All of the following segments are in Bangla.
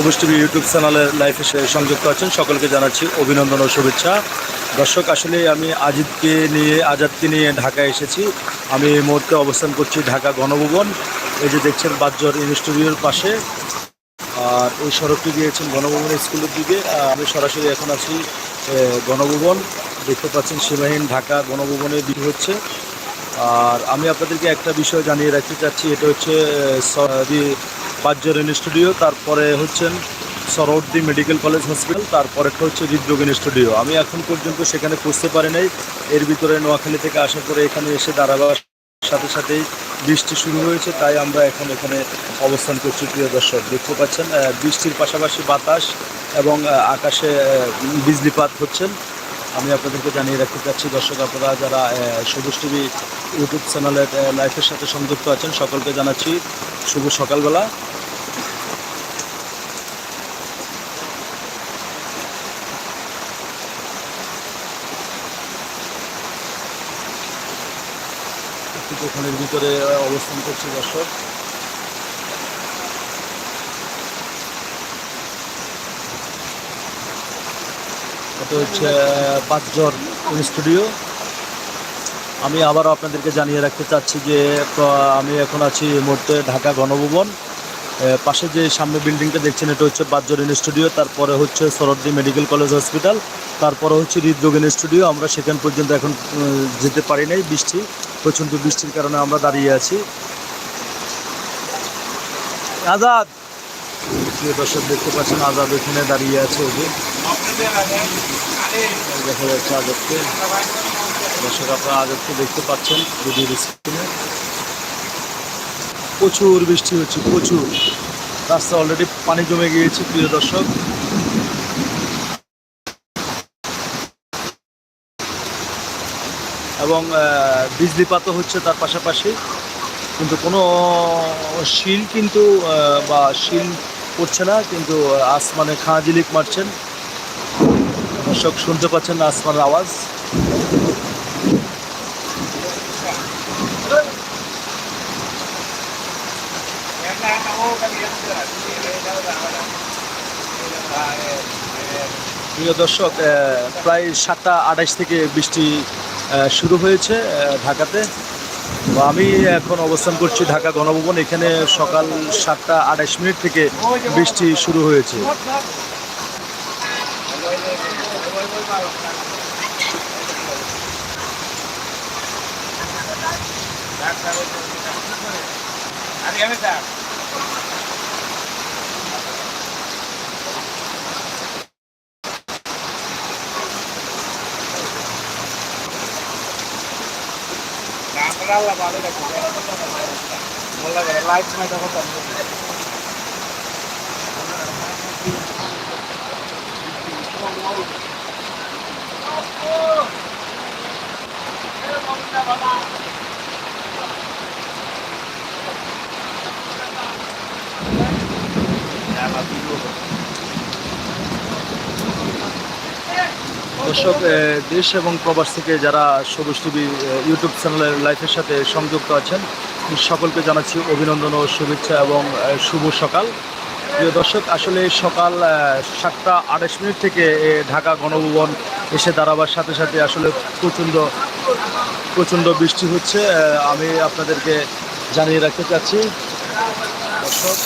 সবুজ টিভি ইউটিউব চ্যানেলের লাইফে সংযুক্ত আছেন। সকলকে জানাচ্ছি অভিনন্দন ও শুভেচ্ছা। দর্শক, আসলে আমি আজিদকে নিয়ে, আজাদকে নিয়ে ঢাকায় এসেছি। আমি এই মুহূর্তে অবস্থান করছি ঢাকা গণভবন। এই যে দেখছেন বাজ্জর ইনস্টিটিউটের পাশে। আর এই সড়কটি গিয়েছেন গণভবন স্কুলের দিকে। আমি সরাসরি এখন আছি গণভবন। দেখতে পাচ্ছেন সীমাহীন ঢাকা গণভবনে বিক্রি হচ্ছে। আর আমি আপনাদেরকে একটা বিষয় জানিয়ে রাখতে চাচ্ছি। এটা হচ্ছে বাজ্জর স্টুডিও তারপরে হচ্ছেন সরৌদ্দি মেডিকেল কলেজ হসপিটাল তারপরেটা হচ্ছে হৃদরোগিন স্টুডিও আমি এখন পর্যন্ত সেখানে পৌঁছতে পারি নাই। এর ভিতরে নোয়াখালী থেকে আসার পরে এখানে এসে দাঁড়াবার সাথে সাথেই বৃষ্টি শুরু হয়েছে, তাই আমরা এখন এখানে অবস্থান করছি প্রিয় দর্শক। দেখতে পাচ্ছেন বৃষ্টির পাশাপাশি বাতাস এবং আকাশে বিজলিপাত হচ্ছেন। আমি আপনাদেরকে জানিয়ে রাখতে চাচ্ছি, দর্শক আপনারা যারা সবুজ টিভি, ইউটিউব চ্যানেলের লাইফের সাথে সংযুক্ত আছেন, সকলকে জানাচ্ছি শুভ সকালবেলা। কিছুক্ষণের ভিতরে অবস্থান করছি দর্শক। এটা হচ্ছে পাঁচজন স্টুডিও আমি আবারও আপনাদেরকে জানিয়ে রাখতে চাচ্ছি যে আমি এখন আছি এই মুহূর্তে ঢাকা গণভবন। পাশে যে সামনে বিল্ডিংটা দেখছেন, এটা হচ্ছে বাজ্জর স্টুডিও তারপরে হচ্ছে সরদ্দি মেডিকেল কলেজ হসপিটাল, তারপরে হচ্ছে হৃদরোগিন স্টুডিও আমরা সেখান পর্যন্ত এখন যেতে পারি নাই বৃষ্টি। প্রচণ্ড বৃষ্টির কারণে আমরা দাঁড়িয়ে আছি। আজাদ! প্রিয় দর্শক দেখতে পাচ্ছেন, আজাদ এখানে দাঁড়িয়ে আছে ওকে। দেখা যাচ্ছে আজাদকে। দর্শক আপনারা আজাদকে দেখতে পাচ্ছেন ভিডিওর স্ক্রিনে প্রচুর বৃষ্টি হচ্ছে, প্রচুর। রাস্তা অলরেডি পানি জমে গিয়েছে, প্রিয় দর্শক। এবং বিজলিপাতও হচ্ছে তার পাশাপাশি। কিন্তু কোনো শিল কিন্তু বা শিল পড়ছে না, কিন্তু আসমানে খাঁজিলিক মারছেন। দর্শক, শুনতে পাচ্ছেন আসমানের আওয়াজ। প্রিয় দর্শক প্রায় সাতটা আঠাইশ থেকে বৃষ্টি শুরু হয়েছে ঢাকাতে। আমি এখন অবস্থান করছি ঢাকা গণভবন। এখানে সকাল সাতটা আঠাইশ মিনিট থেকে বৃষ্টি শুরু হয়েছে। আল্লাহ ভালো রাখবে ভালো করে লাইট মাইট কথা Thank you. দর্শক দেশ এবং প্রবাস থেকে যারা সবুজ টিভি ইউটিউব চ্যানেলের লাইফের সাথে সংযুক্ত আছেন, সকলকে জানাচ্ছি অভিনন্দন ও শুভেচ্ছা এবং শুভ সকাল। প্রিয় দর্শক, আসলে সকাল সাতটা আঠাশ মিনিট থেকে ঢাকা গণভবন এসে দাঁড়াবার সাথে সাথে আসলে প্রচণ্ড প্রচণ্ড বৃষ্টি হচ্ছে। আমি আপনাদেরকে জানিয়ে রাখতে চাচ্ছি, দর্শক।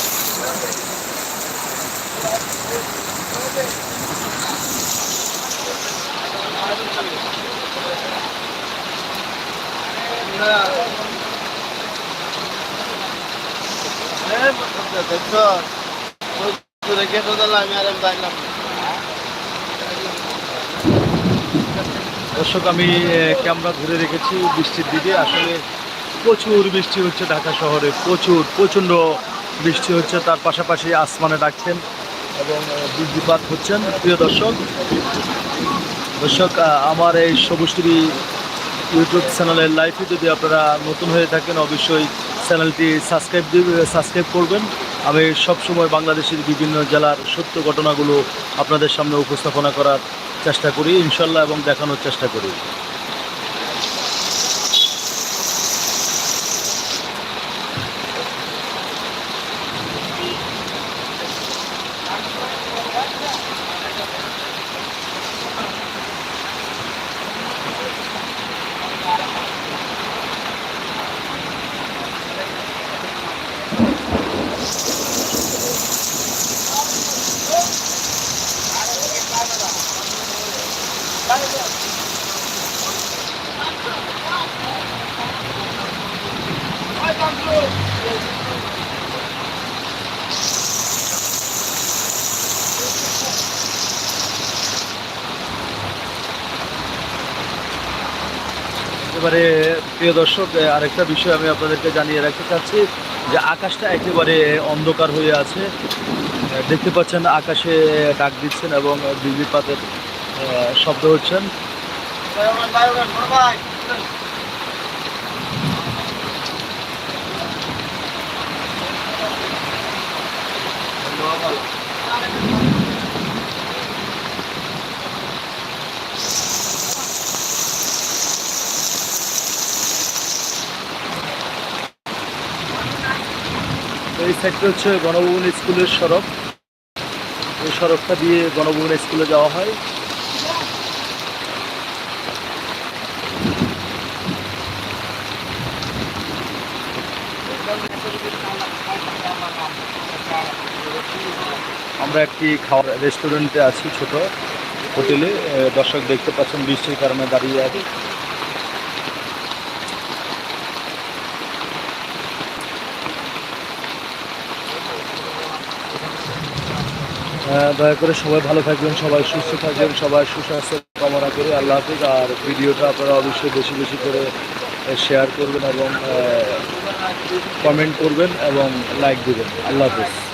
দর্শক, আমি ক্যামেরা ধরে রেখেছি বৃষ্টির দিকে। আসলে প্রচুর বৃষ্টি হচ্ছে ঢাকা শহরে, প্রচুর, প্রচণ্ড বৃষ্টি হচ্ছে। তার পাশাপাশি আসমানে ডাকছেন এবং বৃষ্টিপাত হচ্ছেন। প্রিয় দর্শক দর্শক আমার এই সবুজ ইউটিউব চ্যানেলের লাইভে যদি আপনারা নতুন হয়ে থাকেন, অবশ্যই চ্যানেলটি সাবস্ক্রাইব সাবস্ক্রাইব করবেন। আমি সবসময় বাংলাদেশের বিভিন্ন জেলার সত্য ঘটনাগুলো আপনাদের সামনে উপস্থাপনা করার চেষ্টা করি, ইনশাল্লাহ, এবং দেখানোর চেষ্টা করি। একেবারে প্রিয় দর্শক আরেকটা বিষয় আমি আপনাদেরকে জানিয়ে রাখতে চাচ্ছি যে আকাশটা একেবারে অন্ধকার হয়ে আছে। দেখতে পাচ্ছেন আকাশে ডাক দিচ্ছেন এবং বিজলি পাতের এ, শব্দ হচ্ছেন। এই সাইডটা হচ্ছে গণভবন স্কুলের সড়ক। এই সড়কটা দিয়ে গণভবন স্কুলে যাওয়া হয়। আমরা একটি খাওয়ার রেস্টুরেন্টে আছি ছোট হোটেলে। দর্শক দেখতে পাচ্ছেন, বৃষ্টির কারণে দাঁড়িয়ে আছি। দয়া করে সবাই ভালো থাকবেন, সবাই সুস্থ থাকবেন, সবাই সুস্বাস্থ্য কামনা করি আল্লাহ হাফিজ। আর ভিডিওটা আপনারা অবশ্যই বেশি বেশি করে শেয়ার করবেন এবং কমেন্ট করবেন এবং লাইক দেবেন। আল্লাহ হাফিজ।